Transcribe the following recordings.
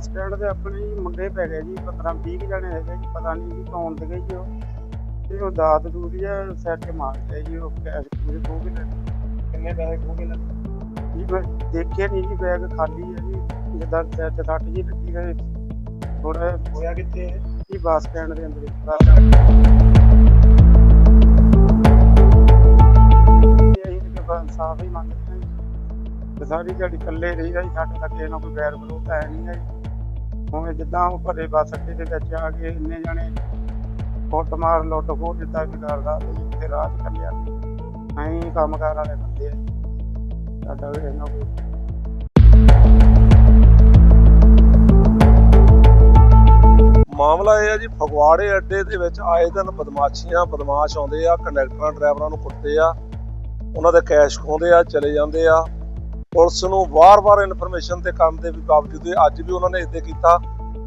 Bus stand ਤੇ ਆਪਣੇ ਜੀ ਮੁੰਡੇ ਪੈ ਗਏ ਜੀ 15 20 ਜਣੇ ਹੈਗੇ ਜੀ ਪਤਾ ਨਹੀਂ ਜੀ ਕੌਣ ਸੀਗੇ ਜੀ ਉਹ ਤੇ ਉਹ ਦਾਤ ਦੂਤ ਜਿਹਾ ਸਿਰ 'ਚ ਮਾਰ ਗਿਆ ਜੀ ਉਹ ਕੈਸ਼ ਪੂਰੇ ਕੇ ਲੈ ਗਏ। ਕਿੰਨੇ ਪੈਸੇ ਕੇ ਲੱਗੇ ਜੀ ਮੈਂ ਦੇਖਿਆ ਨਹੀਂ ਜੀ ਬੈਗ ਖਾਲੀ ਹੈ ਜੀ ਜਿੱਦਾਂ 'ਚ ਸੱਟ ਜੀ ਲੱਗੀ ਹੈ ਥੋੜਾ ਹੋਇਆ ਕਿੱਥੇ ਇਹ? ਜੀ ਬੱਸ ਸਟੈਂਡ ਦੇ ਅੰਦਰ ਹੀ। ਬੱਸ ਸਟੈਂਡ ਤੇ ਅਸੀਂ ਤੇ ਬਸ ਸਾਫ਼ ਹੀ ਮੰਗਦੇ ਹਾਂ ਜੀ। ਤੇ ਸਾਰੀ ਦਿਹਾੜੀ ਇਕੱਲੇ ਰਹੀਦਾ ਜੀ ਸਾਡੇ ਤਾਂ ਕਿਸੇ ਨਾਲ ਕੋਈ ਬੈਰ ਵਿਰੋਧ ਹੈ ਨਹੀਂ ਹੈ ਜੀ ਹੁਣ ਜਿੱਦਾਂ ਉਹ ਭਰੇ ਬੱਸ ਅੱਡੇ ਦੇ ਵਿੱਚ ਆ ਕੇ ਇੰਨੇ ਜਾਣੇ ਕੁੱਟ ਮਾਰ ਲੁੱਟ ਖੋਹ ਜਿੱਦਾਂ ਵੀ ਕਰਦਾ, ਤੇ ਫਿਰ ਰਾਹ 'ਚ ਕੱਲਿਆ ਅਸੀਂ ਵਾਲੇ ਬੰਦੇ ਆ। ਜੀ। ਸਾਡਾ ਵੀ ਇਹਨਾਂ ਕੋਈ ਮਾਮਲਾ ਇਹ ਹੈ ਜੀ, ਫਗਵਾੜੇ ਅੱਡੇ ਦੇ ਵਿੱਚ ਆਏ ਦਿਨ ਬਦਮਾਸ਼ੀਆਂ, ਬਦਮਾਸ਼ ਆਉਂਦੇ ਆ, ਕੰਡਕਟਰਾਂ, ਡਰਾਈਵਰਾਂ ਨੂੰ ਕੁੱਟਦੇ ਆ। ਉਹਨਾਂ ਦੇ ਕੈਸ਼ ਖੋਹਦੇ ਆ, ਚਲੇ ਜਾਂਦੇ ਆ। ਪੁਲਿਸ ਨੂੰ ਵਾਰ-ਵਾਰ ਇਨਫੋਰਮੇਸ਼ਨ ਤੇ ਕੰਮ ਦੇ ਬਾਵਜੂਦ ਵੀ ਅੱਜ ਵੀ ਉਹਨਾਂ ਨੇ ਇਦਾਂ ਕੀਤਾ।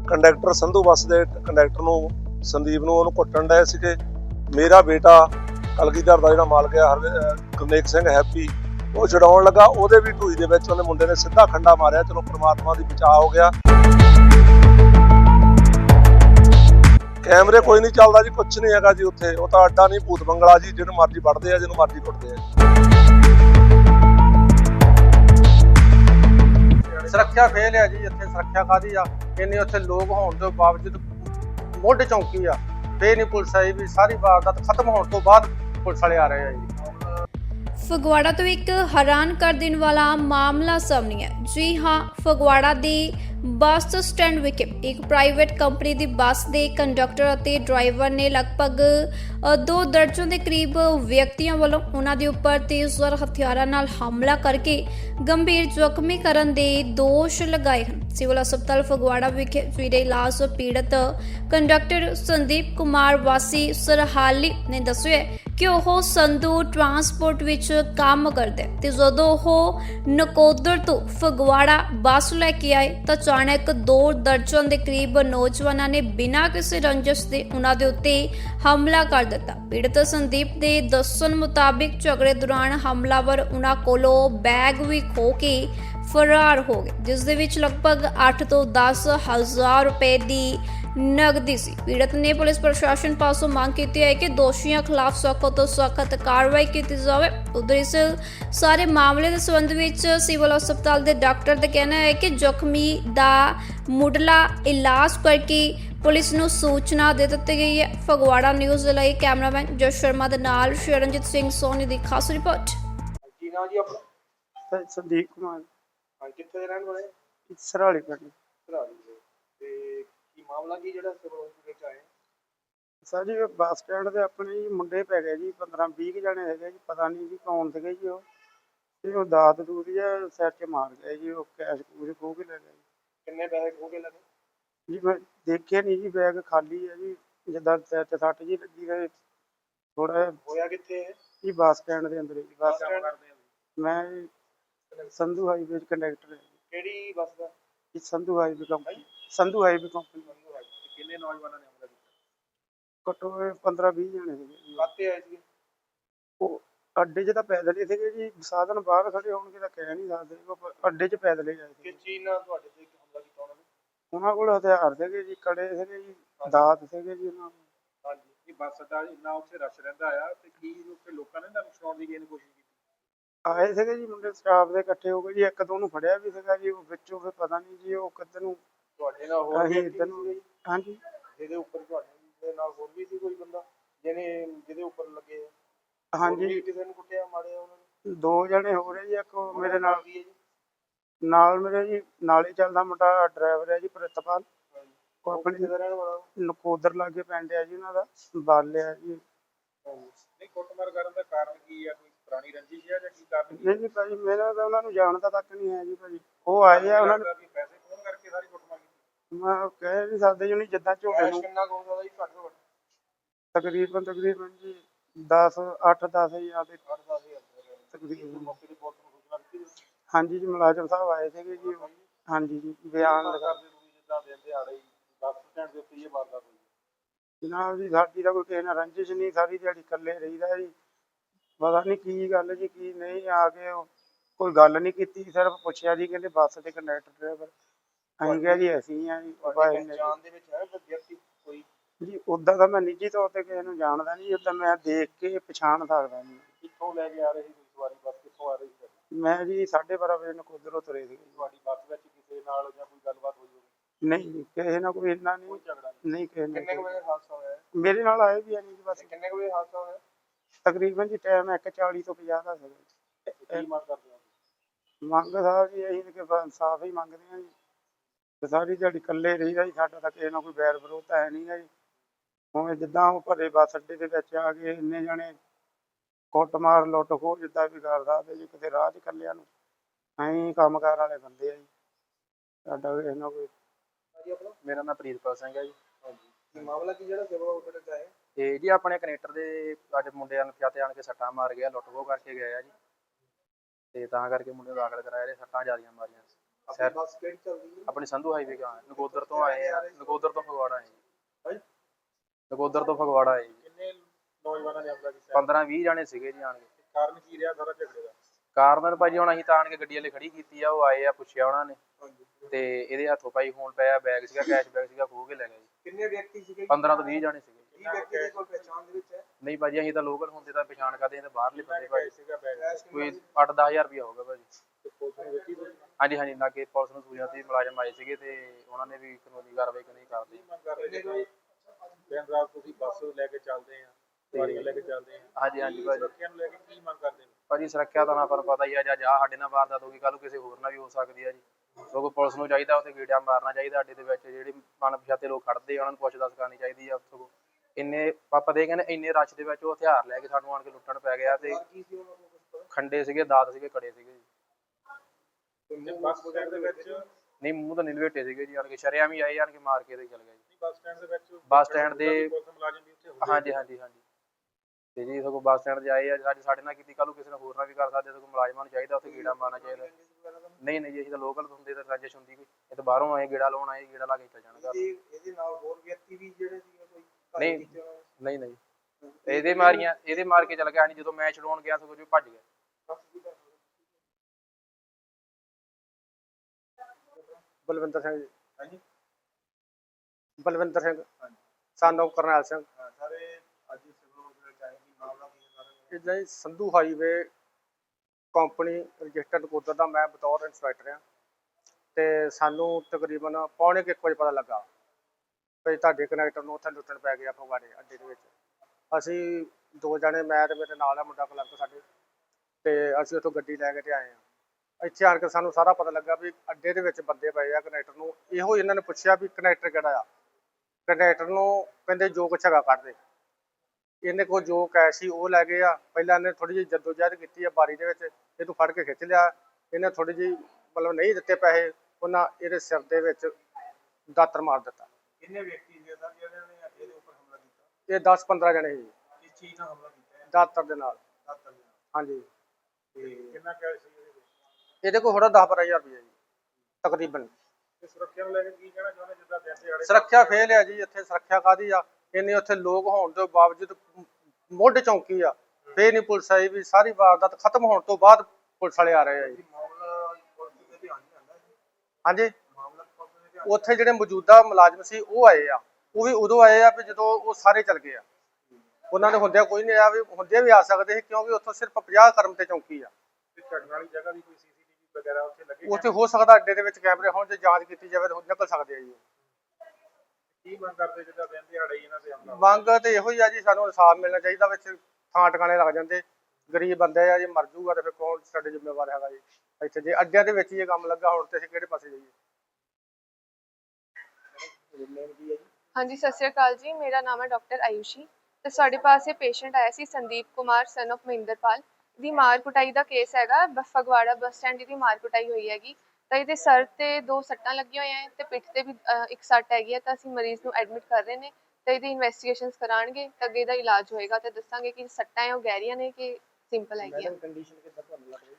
ਕੰਡਕਟਰ ਸੰਧੂ ਬੱਸ ਦੇ ਕੰਡਕਟਰ ਨੂੰ, ਸੰਦੀਪ ਨੂੰ ਉਹਨੂੰ ਕੁੱਟਣ ਡਏ ਸੀਗੇ। ਮੇਰਾ ਬੇਟਾ ਕਲਗੀਧਰ ਦਾ ਜਿਹੜਾ ਮਾਲਕ ਹੈ ਗੁਰਨੇਕ ਸਿੰਘ ਹੈਪੀ, ਉਹ ਛਡਾਉਣ ਲੱਗਾ। ਉਹਦੇ ਵੀ ਢੂਈ ਦੇ ਵਿੱਚ ਉਹਨੇ ਮੁੰਡੇ ਨੇ ਸਿੱਧਾ ਖੰਡਾ ਮਾਰਿਆ। ਚਲੋ ਪ੍ਰਮਾਤਮਾ ਦੀ ਬਚਾਅ ਹੋ ਗਿਆ। ਕੈਮਰੇ ਕੋਈ ਨਹੀਂ ਚੱਲਦਾ ਜੀ ਕੁਝ ਨਹੀਂ ਹੈਗਾ ਜੀ ਉੱਥੇ। ਉਹ ਤਾਂ ਅੱਡਾ ਨਹੀਂ ਭੂਤ ਬੰਗਲਾ ਜੀ, ਜਿਹਨੂੰ ਮਰਜ਼ੀ ਵੜਦੇ ਆ, ਜਿਹਨੂੰ ਮਰਜ਼ੀ ਕੁੱਟਦੇ ਆ ਸੁਰੱਖਿਆ ਫੇਲ ਹੈ ਜੀ, ਇੱਥੇ ਸੁਰੱਖਿਆ ਕਾਦੀ ਆ? ਇੰਨੇ ਉੱਥੇ ਲੋਕ ਹੋਣ ਤੋਂ ਬਾਵਜੂਦ ਮੁੱਢ ਚੌਂਕੀ ਆ। ਫੇਰ ਨਹੀਂ ਪੁਲਿਸ ਆਈ ਵੀ ਸਾਰੀ ਵਾਰਦਾਤ ਖਤਮ ਹੋਣ ਤੋਂ ਬਾਅਦ ਪੁਲਿਸ ਵਾਲੇ ਆ ਰਹੇ ਆ ਜੀ। ਫਗਵਾੜਾ ਤੋਂ ਇੱਕ ਹੈਰਾਨ ਕਰ ਦੇਣ ਵਾਲਾ ਮਾਮਲਾ ਸਾਹਮਣੇ ਹੈ ਜੀ ਹਾਂ, ਫਗਵਾੜਾ ਦੀ ਬੱਸ ਸਟੈਂਡ ਵਿਖੇ ਇੱਕ ਪ੍ਰਾਈਵੇਟ ਕੰਪਨੀ ਦੀ ਬੱਸ ਦੇ ਕੰਡਕਟਰ ਅਤੇ ਡਰਾਈਵਰ ਨੇ ਲਗਭਗ ਅ, ਦੋ ਦਰਜਨ ਦੇ ਕਰੀਬ ਵਿਅਕਤੀਆਂ ਵੱਲੋਂ ਉਹਨਾਂ ਦੇ ਉੱਪਰ ਤੇਜ਼ਧਾਰ ਹਥਿਆਰਾਂ ਨਾਲ ਹਮਲਾ ਕਰਕੇ ਗੰਭੀਰ ਜ਼ਖਮੀ ਕਰਨ ਦੇ ਦੋਸ਼ ਲਗਾਏ ਹਨ। ਸਿਵਲ ਹਸਪਤਾਲ ਫਗਵਾੜਾ ਵਿਖੇ ਜਿਹੜੇ ਇਲਾਜ ਪੀੜਤ ਕੰਡਕਟਰ ਸੰਦੀਪ ਕੁਮਾਰ ਵਾਸੀ ਸਰਹਾਲੀ ਨੇ ਦੱਸਿਆ ਕਿ ਉਹ ਸੰਧੂ ਟਰਾਂਸਪੋਰਟ ਵਿੱਚ ਕੰਮ ਕਰਦੇ ਤੇ ਜਦੋਂ ਉਹ ਨਕੋਦਰ ਤੋਂ ਫਗਵਾੜਾ ਬੱਸ ਲੈ ਕੇ ਆਏ ਤਾਂ ਅਚਾਨਕ ਦੋ ਦਰਜਨ ਦੇ ਕਰੀਬ ਨੌਜਵਾਨਾਂ ਨੇ ਬਿਨਾਂ ਕਿਸੇ ਰੰਜਿਸ਼ ਦੇ ਉਹਨਾਂ ਦੇ ਉੱਤੇ ਹਮਲਾ ਕਰ ਦਿੱਤਾ। ਪੀੜਤ ਸੰਦੀਪ ਦੇ ਦੱਸਣ ਮੁਤਾਬਿਕ ਝਗੜੇ ਦੌਰਾਨ ਹਮਲਾਵਰ ਉਹਨਾਂ ਕੋਲੋਂ ਬੈਗ ਵੀ ਖੋ ਕੇ ਫਰਾਰ ਹੋ ਗਏ ਜਿਸ ਦੇ ਵਿੱਚ ਲਗਭਗ 8 ਤੋਂ 10 ਹਜ਼ਾਰ ਰੁਪਏ ਦੀ ਨਗਦੀ ਸੀ। ਪੀੜਤ ਨੇ ਪੁਲਿਸ ਪ੍ਰਸ਼ਾਸਨ ਪਾਸੋਂ ਮੰਗ ਕੀਤੀ ਹੈ ਕਿ ਦੋਸ਼ੀਆਂ ਖਿਲਾਫ ਸਖਤ ਤੋਂ ਸਖਤ ਕਾਰਵਾਈ ਕੀਤੀ ਜਾਵੇ। ਉਧਰ ਇਸ ਸਾਰੇ ਮਾਮਲੇ ਦੇ ਸੰਬੰਧ ਵਿੱਚ ਸਿਵਲ ਹਸਪਤਾਲ ਦੇ ਡਾਕਟਰ ਦਾ ਕਹਿਣਾ ਹੈ ਕਿ ਜ਼ਖਮੀ ਦਾ ਮੁੱਢਲਾ ਇਲਾਜ ਕਰਕੇ ਪੁਲਿਸ ਨੂੰ ਸੂਚਨਾ ਦੇ ਦਿੱਤੀ ਗਈ ਹੈ। ਫਗਵਾੜਾ ਨਿਊਜ਼ ਦੇ ਲਈ ਕੈਮਰਾਮੈਨ ਜਸ ਸ਼ਰਮਾ ਦੇ ਨਾਲ ਸ਼ਰਨਜੀਤ ਸਿੰਘ ਸੋਨੀ ਦੀ ਖਾਸ ਰਿਪੋਰਟ। ਕੀ ਨਾਂ ਜੀ ਆਪਣਾ? ਸੰਦੀਪ ਕੁਮਾਰ। ਹਾਂ ਕਿੱਥੇ ਦੇ ਰਹਿਣ ਵਾਲੇ ਸਰਾਲੀ ਪਿੰਡ। ਭਰਾਲੀ ਦੇ। ਤੇ ਕੀ ਮਾਮਲਾ ਕੀ ਜਿਹੜਾ ਸਿਵਲ ਹਸਪਤਾਲ ਵਿੱਚ ਆਏ? ਸਰ ਜੀ ਬੱਸ ਸਟੈਂਡ ਤੇ ਆਪਣੇ ਜੀ ਮੁੰਡੇ ਪੈ ਗਏ ਜੀ 15 20 ਜਣੇ ਹੈਗੇ ਜੀ ਪਤਾ ਨਹੀਂ ਜੀ ਕੌਣ ਸੀਗੇ ਜੀ ਉਹ। ਤੇ ਉਹ ਦਾਤ ਦੂਤ ਜਿਹਾ ਸਿਰ 'ਚ ਮਾਰ ਗਏ ਜੀ ਉਹ ਕੈਸ਼ ਪੂਰੇ ਖੋਹ ਕੇ ਲੈ ਗਏ। ਕਿੰਨੇ ਪੈਸੇ ਖੋਹ ਕੇ ਲੱਗੇ ਜੀ ਮੈਂ ਦੇਖਿਆ ਨਹੀਂ ਜੀ ਬੈਗ ਖਾਲੀ ਹੈ ਜੀ ਜਿੱਦਾਂ ਸਿਰ 'ਚ ਸੱਟ ਜੀ ਲੱਗੀ ਹੈ ਥੋੜਾ ਹੋਇਆ ਕਿੱਥੇ ਇਹ? ਜੀ ਬੱਸ ਸਟੈਂਡ ਦੇ ਅੰਦਰ ਹੀ ਜੀ ਬੱਸ ਆ ਮੈਂ ਸੰਧੂ ਹਾਈਵੇ ਕੰਡਕਟਰ ਹੈ। ਕਿਹੜੀ ਬੱਸ ਦਾ? ਜੀ Sandhu highway company Sandhu highway company ਕਿੰਨੇ ਨੌਜਵਾਨਾਂ ਨੇ ਹਮਲਾ ਕੀਤਾ? ਘੱਟੋ 15 20 ਜਣੇ ਸੀਗੇ ਕਾਤੇ ਆਏ ਸੀ ਉਹ ਅੱਡੇ 'ਚ ਤਾਂ ਪੈਦਲ ਹੀ ਸੀਗੇ ਜੀ ਸਾਧਨ ਬਾਹਰ ਖੜੇ ਹੋਣਗੇ ਤਾਂ ਕਹਿ ਨਹੀਂ ਸਕਦੇ ਉਹ ਅੱਡੇ 'ਚ ਪੈਦਲ ਹੀ ਆਏ ਸੀ ਕਿਸ ਚੀਜ਼ ਨਾਲ ਤੁਹਾਡੇ ਤੇ ਹਮਲਾ ਕੀਤਾ ਉਹਨਾਂ ਨੇ? ਉਹਨਾਂ ਕੋਲ ਹਥਿਆਰ ਸੀਗੇ ਜੀ ਕੜੇ ਸੀਗੇ ਜੀ ਦਾਤ ਸੀਗੇ ਜੀ ਉਹਨਾਂ ਕੋਲ। ਹਾਂਜੀ। ਇਹ ਬੱਸ ਅੱਡਾ ਇੰਨਾ ਉੱਥੇ ਰਸ਼ ਰਹਿੰਦਾ ਆ ਤੇ ਕੀ ਉੱਥੇ ਲੋਕਾਂ ਨੇ ਨਾ ਛਡਾਉਣ ਦੀ ਕਿਸੇ ਕੋਸ਼ਿਸ਼ ਕੀਤੀ ਆਏ ਸੀਗੇ ਜੀ ਮੁੰਡੇ ਸਟਾਫ ਦੇ ਇਕੱਠੇ ਹੋ ਗਏ ਜੀ ਇੱਕ ਦੋ ਨੂੰ ਫੜਿਆ ਵੀ ਸੀਗਾ ਜੀ ਉਹ ਵਿੱਚੋਂ ਫਿਰ ਪਤਾ ਨਹੀਂ ਜੀ ਉਹ ਕਿੱਧਰ ਨੂੰ ਤੁਹਾਡੇ ਨਾਲ ਹੋਰ ਅਸੀਂ ਵੀ ਇੱਧਰ ਨੂੰ ਸੀ? ਹਾਂਜੀ। ਜਿਹਦੇ ਉੱਪਰ ਤੁਹਾਡੇ ਦੇ ਨਾਲ ਹੋਰ ਵੀ ਸੀ ਕੋਈ ਬੰਦਾ? ਜਿਹਨੇ ਜਿਹਦੇ ਉੱਪਰ ਲੱਗੇ ਆ? ਹੋਰ ਹਾਂਜੀ ਕਿਸੇ ਨੂੰ ਕੁੱਟਿਆ ਮਾਰਿਆ ਉਹਨਾਂ ਨੇ? ਦੋ ਜਣੇ ਹੋ ਰਹੇ ਜੀ ਇੱਕ ਉਹ ਮੇਰੇ ਨਾਲ ਵੀ ਹੈ ਜੀ? ਨਾਲ ਮੇਰੇ ਜੀ ਨਾਲ ਹੀ ਚੱਲਦਾ ਮੁੰਡਾ ਡਰਾਈਵਰ ਹੈ ਜੀ ਪ੍ਰਿਤਪਾਲ। ਹਾਂਜੀ। ਉਹ ਆਪਣੀ ਰਹਿਣ ਵਾਲਾ ਨਕੋਦਰ ਲਾਗੇ ਪਿੰਡ ਹੈ ਜੀ ਉਹਨਾਂ ਦਾ ਬਾਲਿਆ ਜੀ। ਨਹੀਂ ਕੁੱਟਮਾਰ ਕਰਨ ਦਾ ਕਾਰਨ ਕੀ ਆ ਕੋਈ? ਪੁਰਾਣੀ ਰੰਜਿਸ਼ ਹੈ ਜਾਂ ਕੀ ਕਾਰਨ ਨਹੀਂ ਜੀ ਭਾਜੀ ਮੇਰਾ ਤਾਂ ਉਹਨਾਂ ਨੂੰ ਜਾਣਦਾ ਤੱਕ ਨਹੀਂ ਹੈ ਜੀ ਭਾਜੀ। ਉਹ ਆਏ ਆ ਉਹਨਾਂ ਨੇ ਵੀ ਪੈਸੇ ਫੋਨ ਕਰਕੇ ਸਾਰੀ ਕੁੱਟਮਾਰ ਕੀਤੀ। ਮੈਂ ਕਹਿ ਨਹੀਂ ਸਕਦੇ ਜੀ ਨਹੀਂ ਜਿੱਦਾਂ ਝੋਟੇ ਕੈਸ਼ ਨੂੰ ਕਿੰਨਾ ਕੁ ਹੁੰਦਾ ਜੀ ਘੱਟ ਤੋਂ ਘੱਟ। ਤਕਰੀਬਨ ਤਕਰੀਬਨ ਜੀ 10 8 10 ਹਜ਼ਾਰ ਦੇ 8-10 ਹਜ਼ਾਰ ਰੁਪਏ ਤਕਰੀਬਨ। ਮੌਕੇ ਤੇ ਪੁਲਿਸ ਨੂੰ ਸੂਚਨਾ ਦਿੱਤੀ ਸੀ। ਹਾਂਜੀ ਜੀ ਮੁਲਾਜ਼ਮ ਸਾਹਿਬ ਆਏ ਸੀਗੇ ਜੀ। ਹਾਂਜੀ। ਜੀ ਬਿਆਨ ਲਗਾ ਕਰਦੇ ਤੁਸੀਂ ਜਿੱਦਾਂ ਦੇ ਦਿਹਾੜੇ ਹੀ ਬੱਸ ਸਟੈਂਡ ਦੇ ਉੱਤੇ ਇਹ ਵਾਰਦਾਤ ਹੋਈ ਜਨਾਬ ਜੀ ਸਾਡੀ ਤਾਂ ਕੋਈ ਕਿਸੇ ਨਾਲ ਰੰਜਿਸ਼ ਨਹੀਂ ਸਾਰੀ ਦਿਹਾੜੀ ਇਕੱਲੇ ਰਹੀਦਾ ਜੀ। ਪਤਾ ਨਹੀਂ ਕੀ ਗੱਲ ਜੀ ਕੀ ਨਹੀਂ ਆ ਕੇ ਉਹ। ਕੋਈ ਗੱਲ ਨਹੀਂ ਕੀਤੀ ਸਿਰਫ ਪੁੱਛਿਆ ਜੀ ਕਹਿੰਦੇ ਬੱਸ ਦੇ ਕੰਡਕਟਰ ਡਰਾਈਵਰ ਅਸੀਂ ਕਿਹਾ ਜੀ ਅਸੀਂ ਆ ਜੀ ਤੁਹਾਡੀ ਭਾਈ ਨੇ ਪਹਿਚਾਣ ਦੇ ਵਿੱਚ ਹੈ ਵਿਅਕਤੀ ਕੋਈ? ਜੀ ਉਦਾਂ ਤਾਂ ਮੈਂ ਨਿੱਜੀ ਤੌਰ ਤੇ ਕਿਸੇ ਨੂੰ ਜਾਣਦਾ ਨਹੀਂ ਉਦਾਂ ਮੈਂ ਦੇਖ ਕੇ ਪਛਾਣ ਸਕਦਾ ਜੀ ਕਿੱਥੋਂ ਲੈ ਕੇ ਆ ਰਹੇ ਸੀ ਸਵਾਰੀ ਬੱਸ? ਕਿੱਥੋਂ ਆ ਰਹੀ ਸੀ? ਮੈਂ ਜੀ 12:30 ਵਜੇ ਨਕੋਦਰੋਂ ਤੁਰੇ ਸੀ। ਤੁਹਾਡੀ ਬੱਸ ਵਿੱਚ ਕਿਸੇ ਨਾਲ ਜਾਂ ਕੋਈ ਗੱਲਬਾਤ ਹੋਈ ਹੋਵੇ? ਨਹੀਂ ਜੀ, ਕਿਸੇ ਨਾਲ ਕੋਈ ਇੰਨਾ ਨਹੀਂ ਕੋਈ ਝਗੜਾ ਨਹੀਂ ਨਹੀਂ ਕਿਸੇ ਨਾਲ ਕਿੰਨੇ ਕੁ ਵਜੇ ਹਾਦਸਾ ਹੋਇਆ? ਹੈ? ਮੇਰੇ ਨਾਲ ਆਏ ਵੀ ਆ ਨਹੀਂ ਜੀ ਬਸ। ਕਿੰਨੇ ਕੁ ਵਜੇ ਹਾਦਸਾ ਹੋਇਆ? ਤਕਰੀਬਨ ਜੀ ਟਾਈਮ 1:40 ਤੋਂ 50 ਦਾ ਸੀਗਾ ਤੇ ਕੀ ਮੰਗ ਕਰਦੇ ਹੋ? ਮੰਗ ਸਾਹਿਬ ਜੀ ਕਿ ਇਨਸਾਫ ਹੀ ਮੰਗਦੇ ਹਾਂ ਜੀ। ਤੇ ਸਾਰੀ ਦਿਹਾੜੀ ਇਕੱਲੇ ਰਹੀਦਾ ਜੀ ਸਾਡਾ ਤਾਂ ਕਿਸੇ ਨਾਲ ਕੋਈ ਬੈਰ ਵਿਰੋਧ ਹੈ ਨਹੀਂ ਜੀ। ਉਵੇਂ ਜਿੱਦਾਂ ਉਹ ਭਰੇ ਬੱਸ ਅੱਡੇ ਦੇ ਵਿੱਚ ਆ ਕੇ ਇੰਨੇ ਜਣੇ ਕੁੱਟਮਾਰ ਲੁੱਟ ਖੋਹ ਜਿੱਦਾਂ ਵੀ ਕਰ ਸਕਦੇ ਜੀ ਕਿਤੇ ਰਾਹ 'ਚ ਇਕੱਲਿਆਂ ਨੂੰ। ਅਸੀਂ ਕੰਮਕਾਰ ਵਾਲੇ ਬੰਦੇ ਆ ਜੀ। ਸਾਡਾ ਨਾਲ ਕੋਈ ਮੇਰਾ ਨਾਮ ਪ੍ਰੀਤਪਾਲ ਸਿੰਘ ਹੈ ਜੀ। ਕੀ ਮਾਮਲਾ ਕੀ ਜਿਹੜਾ ਸਿਵਲ ਹਸਪੀਟਲ ਚ ਆਏ ਤੇ ਜੀ ਆਪਣੇ ਕਨੈਕਟਰ ਦੇ ਅੱਜ ਮੁੰਡਿਆਂ ਨੂੰ ਫਿਆਤੇ ਆਣ ਕੇ ਸੱਟਾਂ ਮਾਰ ਗਿਆ ਲੁੱਟ ਖੋਹ ਕਰਕੇ ਗਏ ਆ ਜੀ। ਤੇ ਤਾਂ ਕਰਕੇ ਮੁੰਡੇ ਨੂੰ ਦਾਖਲ ਕਰਾਇਆ ਰਹੇ ਸੱਟਾਂ ਜ਼ਿਆਦੀਆਂ ਮਾਰੀਆਂ। ਆਪਣੀ ਬੱਸ ਕਿਹੜੀ ਚੱਲਦੀ ਹੈ? ਆਪਣੀ ਸੰਧੂ ਹਾਈਵੇ ਕਾ ਨਗੋਦਰ ਤੋਂ ਆਏ ਆ ਨਗੋਦਰ ਤੋਂ ਫਗਵਾੜਾ ਆਏ। ਹਾਂਜੀ। ਨਗੋਦਰ ਤੋਂ ਫਗਵਾੜਾ ਆਏ ਜੀ। ਕਿੰਨੇ ਨੌਜਵਾਨਾਂ ਨੇ ਹਮਲਾ ਕੀਤਾ 15 20 ਜਾਣੇ ਸੀਗੇ ਜੀ ਆਣ ਕੇ। ਕਾਰਨ ਕੀ ਰਿਹਾ ਸਾਰਾ ਝਗੜੇ ਦਾ? ਕਾਰਨ ਭਾਜੀ ਹੁਣ ਅਸੀਂ ਤਾਂ ਆਣ ਕੇ ਗੱਡੀ ਵਾਲੇ ਖੜੀ ਕੀਤੀ ਆ ਉਹ ਆਏ ਆ ਪੁੱਛਿਆ ਉਹਨਾਂ ਨੇ। ਤੇ ਇਹਦੇ ਹੱਥੋਂ ਭਾਈ ਫੋਨ ਪਿਆ ਬੈਗ ਸੀਗਾ ਕੈਸ਼ ਬੈਗ ਸੀਗਾ ਖੋਹ ਕੇ ਲੈ ਗਏ ਜੀ। ਕਿੰਨੇ ਵਿਅਕਤੀ ਸੀਗੇ? 15 ਤੋਂ 20 ਜਾਣੇ ਸੀਗੇ। ਦੇ ਵਿੱਚ ਹੈ? ਨਹੀਂ ਭਾਜੀ ਅਸੀਂ ਤਾਂ ਲੋਕਲ ਹੁੰਦੇ ਤਾਂ ਪਛਾਣ ਕਰਦੇ ਤੇ ਬਾਹਰਲੇ ਬੰਦੇ ਭਾਜੀ। ਸੀਗਾ ਕੋਈ 8-10000 ਰੁਪਇਆ ਹੋਊਗਾ ਭਾਜੀ। ਹਾਂਜੀ ਹਾਂਜੀ ਕਿ ਪੁਲਿਸ ਨੂੰ ਸੂਚਨਾ ਤੇ ਮੁਲਾਜ਼ਮ ਆਏ ਸੀਗੇ ਤੇ ਉਹਨਾਂ ਨੇ ਵੀ ਕਾਨੂੰਨੀ ਕਾਰਵਾਈ ਕਰਨੀ ਕਰਦੇ ਦਿਨ ਰਾਤ ਤੁਸੀਂ ਬੱਸ ਲੈ ਕੇ ਚੱਲਦੇ ਆ ਸਵਾਰੀਆਂ ਲੈ ਕੇ ਚੱਲਦੇ ਆ। ਹਾਂਜੀ ਹਾਂਜੀ ਭਾਜੀ। ਸੁਰੱਖਿਆ ਨੂੰ ਲੈ ਕੇ ਕੀ ਮੰਗ ਕਰਦੇ ਨੇ? ਭਾਜੀ ਸੁਰੱਖਿਆ ਦਾ ਨਾ ਪਰ ਪਤਾ ਹੀ ਆ ਜਾਂ ਜਾ ਸਾਡੇ ਨਾਲ ਵਾਰਦਾਤ ਹੋ ਗਈ ਕੱਲ ਨੂੰ ਕਿਸੇ ਹੋਰ ਨਾਲ ਵੀ ਹੋ ਸਕਦੀ ਆ ਜੀ। ਸਗੋਂ ਪੁਲਿਸ ਨੂੰ ਚਾਹੀਦਾ ਉੱਥੇ ਗੇੜਿਆਂ ਮਾਰਨਾ ਚਾਹੀਦਾ ਅੱਡੇ ਦੇ ਵਿੱਚ ਜਿਹੜੇ ਅਣਪਛਾਤੇ ਲੋਕ ਖੜਦੇ ਆ ਉਹਨਾਂ ਨੂੰ ਪੁੱਛ ਦੱਸ ਕਰਨੀ ਚਾਹੀਦੀ ਆ ਸਗੋਂ ਇੰਨੇ ਪਾਪਾ ਦੇ ਕਹਿੰਦੇ ਇੰਨੇ ਰਸ਼ ਦੇ ਵਿੱਚ ਉਹ ਹਥਿਆਰ ਲੈ ਕੇ ਸਾਨੂੰ ਆਣ ਕੇ ਲੁੱਟਣ ਪੈ ਗਿਆ ਤੇ ਕੀ ਸੀ ਉਹਨਾਂ ਨੂੰ ਕੁਝ ਪਤਾ? ਖੰਡੇ ਸੀਗੇ ਦਾਤ ਸੀਗੇ ਕੜੇ ਸੀਗੇ ਜੀ। ਤੇ ਬੱਸ ਸਟੈਂਡ ਦੇ ਵਿੱਚ? ਨਹੀਂ ਮੂੰਹ ਤਾਂ ਨਿਲਵੇਟੇ ਸੀਗੇ ਜੀ ਆਣ ਕੇ ਸ਼ਰਿਆਮ ਹੀ ਆਏ ਆਣ ਕੇ ਮਾਰ ਕੇ ਤੇ ਚਲ ਗਏ ਜੀ। ਬੱਸ ਸਟੈਂਡ ਦੇ ਵਿੱਚ ਬੱਸ ਸਟੈਂਡ ਦੇ- ਪੁਲਿਸ ਮੁਲਾਜ਼ਮ ਵੀ ਉੱਥੇ ਹੋ ਹਾਂਜੀ ਹਾਂਜੀ ਹਾਂਜੀ। ਤੇ ਜੀ ਸਗੋਂ ਬੱਸ ਸਟੈਂਡ 'ਤੇ ਆਏ ਆ ਅੱਜ ਸਾਡੇ ਨਾਲ ਕੀਤੀ ਕੱਲ ਨੂੰ ਕਿਸੇ ਨੇ ਹੋਰ ਨਾਲ ਵੀ ਕਰ ਸਕਦੇ ਸਗੋਂ ਮੁਲਾਜ਼ਮਾਂ ਨੂੰ ਚਾਹੀਦਾ ਉੱਥੇ ਗੇੜਾ ਮਾਰਨਾ ਚਾਹੀਦਾ। ਨਹੀਂ ਨਹੀਂ ਜੀ ਅਸੀਂ ਤਾਂ ਲੋਕਲ ਹੁੰਦੇ ਤਾਂ ਰਾਜੇਸ਼ ਹੁੰਦੀ ਕੋਈ। ਇਹ ਤਾਂ ਬਾਹਰੋਂ ਆਏ ਗੇੜਾ ਲਾਉਣ ਆਏ ਗੇੜਾ ਲਾ ਕੇ ਚੱਲ ਜਾਣ ਘਰ। ਨੂੰ। ਇਹਦੇ ਨਾਲ ਹੋਰ ਵਿਅਕਤੀ ਵੀ ਜਿਹੜੇ ਸੀ ਨਹੀਂ। ਨਹੀਂ ਇਹਦੇ ਮਾਰੀਆਂ ਇਹਦੇ ਮਾਰ ਕੇ ਚੱਲ ਗਿਆ ਨਹੀਂ ਜਦੋਂ ਮੈਂ ਛਡਾਉਣ ਗਿਆ ਸਗੋਂ ਜੀ ਭੱਜ ਗਿਆ। ਬਲਵਿੰਦਰ ਸਿੰਘ ਜੀ। ਹਾਂਜੀ? ਬਲਵਿੰਦਰ ਸਿੰਘ। ਹਾਂਜੀ। ਸਾਨੂੰ ਕਰਨੈਲ ਸਿੰਘ। ਹਾਂ, ਸਾਰੇ ਅੱਜ ਸਿਵਲ ਹਸਪੀਟਲ ਚ ਆਏ ਕੀ ਮਾਮਲਾ ਕੀ ਇਦਾਂ ਹੀ ਸੰਧੂ ਹਾਈਵੇ ਕੰਪਨੀ ਰਜਿਸਟਰਡ ਕੋਦਰ ਦਾ ਮੈਂ ਬਤੌਰ ਇੰਸਪੈਕਟਰ ਆ ਤੇ ਸਾਨੂੰ ਤਕਰੀਬਨ ਪੌਣੇ ਕੁ ਇੱਕ ਵਜੇ ਪਤਾ ਲੱਗਾ। ਵੀ ਤੁਹਾਡੇ ਕਨੈਕਟਰ ਨੂੰ ਉੱਥੇ ਲੁੱਟਣ ਪੈ ਗਿਆ ਫਗਵਾੜੇ ਅੱਡੇ ਦੇ ਵਿੱਚ। ਅਸੀਂ ਦੋ ਜਣੇ, ਮੈਂ ਤੇ ਮੇਰੇ ਨਾਲ ਆ ਮੁੰਡਾ ਕਲੱਬ ਸਾਡੇ, ਤੇ ਅਸੀਂ ਉੱਥੋਂ ਗੱਡੀ ਲੈ ਕੇ ਤੇ ਆਏ ਆ। ਇੱਥੇ ਆਣ ਕੇ ਸਾਨੂੰ ਸਾਰਾ ਪਤਾ ਲੱਗਾ ਵੀ ਅੱਡੇ ਦੇ ਵਿੱਚ ਬੰਦੇ ਪਏ ਆ ਕਨੈਕਟਰ ਨੂੰ। ਇਹੋ ਇਹਨਾਂ ਨੇ ਪੁੱਛਿਆ ਵੀ ਕਨੈਕਟਰ ਕਿਹੜਾ ਆ? ਕਨੈਕਟਰ ਨੂੰ ਕਹਿੰਦੇ ਜੋ ਕੁਛ ਹੈਗਾ ਕੱਢ ਦੇ। ਇਹਨੇ ਕੋ ਜੋ ਕੈਸ਼ ਸੀ ਉਹ ਲੈ ਗਏ ਆ। ਪਹਿਲਾਂ ਇਹਨੇ ਥੋੜੀ ਜਿਹੀ ਜਦੋਜਹਿਦ ਕੀਤੀ ਆ ਬਾਰੀ ਦੇ ਵਿੱਚ ਇਹ ਤੋਂ ਫੜ ਕੇ ਖਿੱਚ ਲਿਆ। ਇਹਨੇ ਥੋੜੀ ਜਿਹੀ ਮਤਲਬ ਨਹੀਂ ਦਿੱਤੇ ਪੈਸੇ, ਉਹਨਾਂ ਇਹਦੇ ਸਿਰ ਦੇ ਵਿੱਚ ਦਾਤਰ ਮਾਰ ਦਿੱਤਾ। ਕਿੰਨੇ ਵਿਅਕਤੀ ਸੀ ਸਰ ਜਿਹਨਾਂ ਨੇ ਇਹਦੇ ਉੱਪਰ ਹਮਲਾ ਕੀਤਾ? ਇਹ 10 15 ਜਣੇ ਸੀ। ਕਿਸ ਚੀਜ਼ ਨਾਲ ਹਮਲਾ ਕੀਤਾ ਹੈ ਦਾਤਰ ਦੇ ਨਾਲ। ਦਾਤਰ ਦੇ ਨਾਲ। ਹਾਂਜੀ। ਤੇ ਕਿੰਨਾ ਕੈਸ਼ ਸੀ ਇਹਦੇ ਵਿੱਚ? ਇਹਦੇ ਕੋਲ ਥੋੜਾ 10 12000 ਰੁਪਏ ਜੀ ਤਕਰੀਬਨ। ਤੇ ਸੁਰੱਖਿਆ ਨੂੰ ਲੈ ਕੇ ਕੀ ਕਹਿਣਾ ਚਾਹੁੰਦੇ ਜਿੱਦਾਂ ਦਿਨ ਦਿਹਾੜੇ ਸੁਰੱਖਿਆ ਫੇਲ ਆ ਜੀ ਇੱਥੇ ਸੁਰੱਖਿਆ ਕਾਦੀ ਆ? ਇੰਨੇ ਉੱਥੇ ਲੋਕ ਹੋਣ ਦੇ ਬਾਵਜੂਦ ਮੋਢ ਚੌਂਕੀ ਆ। ਫੇਰ ਨਹੀਂ ਪੁਲਿਸ ਆਈ ਵੀ ਸਾਰੀ ਵਾਰਦਾਤ ਖਤਮ ਹੋਣ ਤੋਂ ਬਾਅਦ ਪੁਲਿਸ ਵਾਲੇ ਆ ਰਹੇ ਆ ਜੀ। ਮਾਮਲਾ ਪੁਲਿਸ ਦੇ ਧਿਆਨ ਨਹੀਂ ਆਉਂਦਾ ਹਾਂਜੀ ਮਾਮਲਾ ਪੁਲਿਸ ਦੇ ਧਿਆਨ ਉੱਥੇ ਜਿਹੜੇ ਮੌਜੂਦਾ ਮੁਲਾਜ਼ਮ ਸੀ ਉਹ ਆਏ ਆ। ਉਹ ਵੀ ਉਦੋਂ ਆਏ ਆ ਵੀ ਜਦੋਂ ਉਹ ਸਾਰੇ ਚਲ ਗਏ ਆ। ਉਹਨਾਂ ਦੇ ਹੁੰਦਿਆਂ ਕੋਈ ਨਹੀਂ ਆ ਵੀ ਹੁੰਦਿਆਂ ਵੀ ਆ ਸਕਦੇ ਸੀ ਕਿਉਂਕਿ ਉੱਥੋਂ ਸਿਰਫ 50 ਕਰਮ ਤੇ ਚੌਂਕੀ ਆ। ਤੇ ਝਗੜਨ ਵਾਲੀ ਜਗ੍ਹਾ ਵੀ ਕੋਈ ਸੀਸੀਟੀਵੀ ਵਗੈਰਾ ਉੱਥੇ ਲੱਗੇ ਉੱਥੇ ਹੋ ਸਕਦਾ ਅੱਡੇ ਦੇ ਵਿੱਚ ਕੈਮਰੇ ਹੋਣ ਜੇ ਜਾਂਚ ਕੀਤੀ ਜਾਵੇ ਤਾਂ ਨਿਕਲ ਸਕਦੇ ਆ ਜੀ ਕੀ ਮੰਗ ਕਰਦੇ ਜਿੱਦਾਂ ਦਿਨ ਦਿਹਾੜੇ ਹੀ ਇਹਨਾਂ ਤੇ ਹਮਲਾ? ਮੰਗ ਤੇ ਇਹੋ ਹੀ ਆ ਜੀ ਸਾਨੂੰ ਇਨਸਾਫ ਮਿਲਣਾ ਚਾਹੀਦਾ ਵਿੱਚ ਥਾਂ ਟਿਕਾਣੇ ਲੱਗ ਜਾਂਦੇ। ਗਰੀਬ ਬੰਦੇ ਆ ਜੇ ਮਰ ਜੂਗਾ ਤੇ ਫਿਰ ਕੌਣ ਸਾਡੇ ਜ਼ਿੰਮੇਵਾਰ ਹੈਗਾ ਜੀ? ਇੱਥੇ ਜੇ ਅੱਡਿਆਂ ਦੇ ਵਿੱਚ ਹੀ ਇਹ ਕੰਮ ਲੱਗਾ ਹੁਣ ਤੇ ਅਸੀਂ ਕਿਹੜੇ ਪਾਸੇ ਜਾਈਏ? ਹਾਂਜੀ ਸਤਿ ਸ਼੍ਰੀ ਅਕਾਲ ਜੀ। ਮੇਰਾ ਨਾਮ ਹੈ ਡਾਕਟਰ ਆਯੂਸ਼ੀ ਤੇ ਸਾਡੇ ਪਾਸ ਇਹ ਪੇਸ਼ੈਂਟ ਆਇਆ ਸੀ ਸੰਦੀਪ ਕੁਮਾਰ ਸਨ of ਮਹਿੰਦਰਪਾਲ ਦੀ ਮਾਰ ਕੁਟਾਈ ਦਾ ਕੇਸ ਹੈਗਾ। ਬ- ਫਗਵਾੜਾ ਬੱਸ ਸਟੈਂਡ ਦੀ ਮਾਰ ਕੁਟਾਈ ਹੋਈ ਹੈਗੀ। ਤਾਂ ਇਹਦੇ ਸਰ ਤੇ ਦੋ ਸੱਟਾਂ ਲੱਗੀਆਂ ਹੋਈਆਂ ਹੈ ਤੇ ਪਿੱਠ ਤੇ ਵੀ ਇੱਕ ਸੱਟ ਹੈਗੀ ਹੈ ਤਾਂ ਅਸੀਂ ਮਰੀਜ਼ ਨੂੰ ਐਡਮਿਟ ਕਰ ਰਹੇ ਨੇ ਤੇ ਇਹਦੀ ਇਨਵੈਸਟੀਗੇਸ਼ਨਸ ਕਰਾਣਗੇ ਤਾਂ ਅੱਗੇ ਇਹਦਾ ਇਲਾਜ ਹੋਏਗਾ ਤੇ ਦੱਸਾਂਗੇ ਕਿ ਸੱਟਾਂ ਹੈ ਉਹ ਗਹਿਰੀਆਂ ਨੇ ਕਿ ਸਿੰਪਲ ਹੈਗੀਆਂ। ਕੰਡੀਸ਼ਨ ਕਿੱਦਾਂ ਤੁਹਾਨੂੰ ਲੱਗ ਰਹੀ?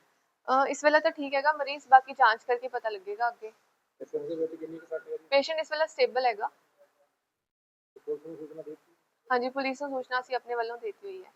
ਅਹ, ਇਸ ਵੇਲੇ ਤਾਂ ਠੀਕ ਹੈਗਾ ਮਰੀਜ਼ ਬਾਕੀ ਜਾਂਚ ਕਰਕੇ ਪਤਾ ਲੱਗੇਗਾ ਅੱਗੇ। ਤੇ ਸਿਰ ਦੇ ਵਿੱਚ ਕਿੰਨੀ ਕੁ ਸੱਟ ਹੈ ਪੇਸ਼ੈਂਟ ਇਸ ਵੇਲੇ ਸਟੇਬਲ ਹੈਗਾ। ਪੁਲਿਸ ਨੂੰ ਸੂਚਨਾ ਦੇ ਦਿੱਤੀ? ਹਾਂਜੀ ਪੁਲਿਸ ਨੂੰ ਸੂਚਨਾ ਅਸੀਂ ਆਪਣੇ ਵੱਲੋਂ ਦਿੱਤੀ ਹੋਈ ਹੈ।